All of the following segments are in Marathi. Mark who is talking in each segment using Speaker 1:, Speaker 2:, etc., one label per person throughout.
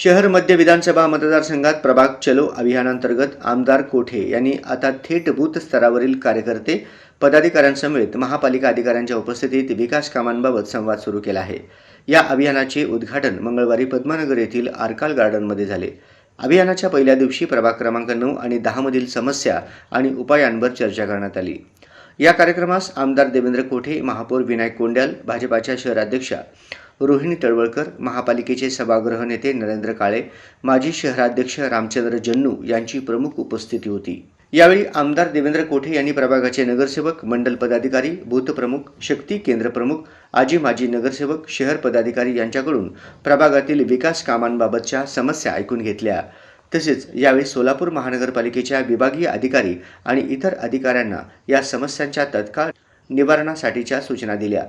Speaker 1: शहर मध्य विधानसभा मतदारसंघात प्रभाग चलो अभियानांतर्गत आमदार कोठे यांनी आता थेट बूथ स्तरावरील कार्यकर्ते पदाधिकाऱ्यांसमेत महापालिका अधिकाऱ्यांच्या उपस्थितीत विकास कामांबाबत संवाद सुरू केला आहे. या अभियानाचे उद्घाटन मंगळवारी पद्मनगर येथील आरकाल गार्डनमध्ये झाले. अभियानाच्या पहिल्या दिवशी प्रभाग क्रमांक नऊ आणि दहामधील समस्या आणि उपायांवर चर्चा करण्यात आली. या कार्यक्रमास आमदार देवेंद्र कोठे महापौर विनायक कोंड्याल भाजपाच्या शहराध्यक्षा रोहिणी तळवळकर महापालिकेचे सभागृह नेते नरेंद्र काळे माजी शहराध्यक्ष रामचंद्र जन्नू यांची प्रमुख उपस्थिती होती. यावेळी आमदार देवेंद्र कोठे यांनी प्रभागाचे नगरसेवक मंडल पदाधिकारी बूथप्रमुख शक्ती केंद्र प्रमुख आजी माजी नगरसेवक शहर पदाधिकारी यांच्याकडून प्रभागातील विकास कामांबाबतच्या समस्या ऐकून घेतल्या. तसेच यावेळी सोलापूर महानगरपालिकेच्या विभागीय अधिकारी आणि इतर अधिकाऱ्यांना या समस्यांच्या तत्काळ निवारणासाठीच्या सूचना दिल्या.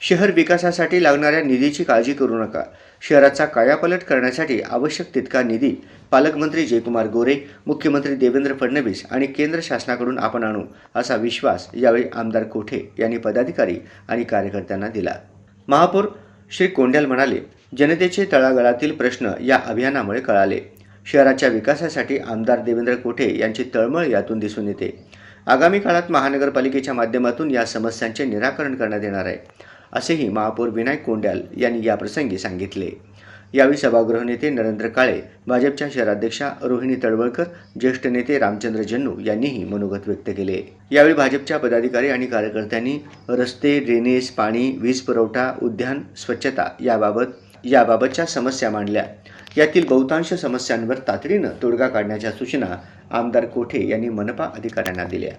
Speaker 1: शहर विकासासाठी लागणाऱ्या निधीची काळजी करू नका. शहराचा कायापालट करण्यासाठी आवश्यक तितका निधी पालकमंत्री जयकुमार गोरे मुख्यमंत्री देवेंद्र फडणवीस आणि केंद्र शासनाकडून आपण आणू असा विश्वास यावेळी आमदार कोठे यांनी पदाधिकारी आणि कार्यकर्त्यांना दिला. महापौर श्री कोंड्याल म्हणाले जनतेचे तळागाळातील प्रश्न या अभियानामुळे कळाले. शहराच्या विकासासाठी आमदार देवेंद्र कोठे यांची तळमळ यातून दिसून येते. आगामी काळात महानगरपालिकेच्या माध्यमातून या समस्यांचे निराकरण करण्यात येणार आहे असेही महापौर विनायक कोंड्याल यांनी याप्रसंगी सांगितले. यावेळी सभागृह नेते नरेंद्र काळे भाजपच्या शहराध्यक्षा रोहिणी तळवळकर ज्येष्ठ नेते रामचंद्र जन्नू यांनीही मनोगत व्यक्त केले. यावेळी भाजपच्या पदाधिकारी आणि कार्यकर्त्यांनी रस्ते ड्रेनेज पाणी वीज पुरवठा उद्यान स्वच्छता याबाबत याबाबतच्या समस्या मांडल्या. यातील बहुतांश समस्यांवर तातडीनं तोडगा काढण्याच्या सूचना आमदार कोठे यांनी मनपा अधिकाऱ्यांना दिल्या.